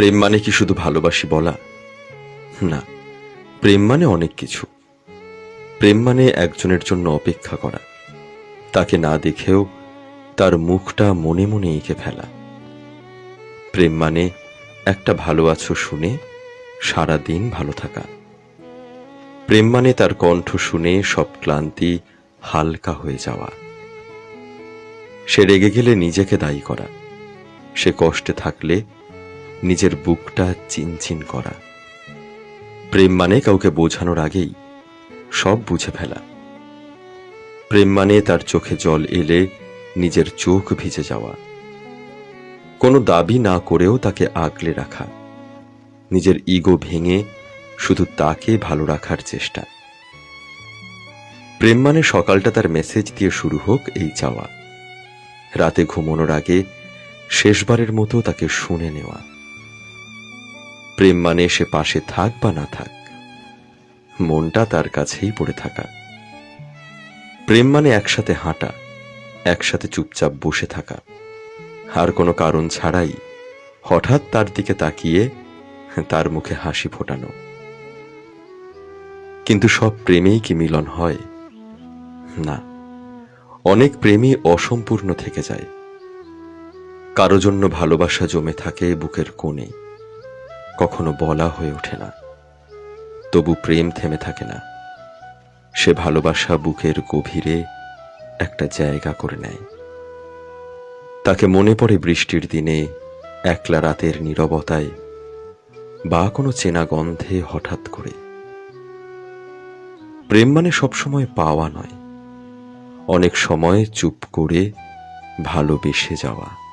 প্রেম মানে কি শুধু ভালোবাসি বলা? না, প্রেম মানে অনেক কিছু। প্রেম মানে একজনের জন্য অপেক্ষা করা। তাকে না দেখেও তার মুখটা মনে মনে এঁকে ফেলা। প্রেম মানে একটা ভালো আছো শুনে সারা দিন ভালো থাকা। প্রেম মানে তার কণ্ঠ শুনে সব ক্লান্তি হালকা হয়ে যাওয়া। সে রেগে গেলে নিজেকে দায়ী করা। সে কষ্টে থাকলে নিজের বুকটা চিনচিন করা। প্রেম মানে কাউকে বোঝানোর আগেই সব বুঝে ফেলা। প্রেম মানে তার চোখে জল এলে নিজের চোখ ভিজে যাওয়া। কোনো দাবি না করেও তাকে আগলে রাখা। নিজের ইগো ভেঙে শুধু তাকে ভালো রাখার চেষ্টা। প্রেম মানে সকালটা তার মেসেজ দিয়ে শুরু হোক এই চাওয়া। রাতে ঘুমানোর আগে শেষবারের মতো তাকে শুনে নেওয়া। প্রেম মানে সে পাশে থাক বা না থাক, মনটা তার কাছেই পড়ে থাকা। প্রেম মানে একসাথে হাঁটা, একসাথে চুপচাপ বসে থাকা। আর কোনো কারণ ছাড়াই হঠাৎ তার দিকে তাকিয়ে তার মুখে হাসি ফোটানো। কিন্তু সব প্রেমেই কি মিলন হয়? না, অনেক প্রেমই অসম্পূর্ণ থেকে যায়। কারও জন্য ভালোবাসা জমে থাকে বুকের কোণে। কখনো বলা হয়ে ওঠে না। তবু প্রেম থেমে থাকে না। সে ভালোবাসা বুকের গভীরে একটা জায়গা করে নেয়। তাকে মনে পড়ে বৃষ্টির দিনে একলা রাতের নীরবতায় বা কোনো চেনা গন্ধে হঠাৎ করে। প্রেম মানে সবসময় পাওয়া নয়। অনেক সময় চুপ করে ভালোবেসে যাওয়া।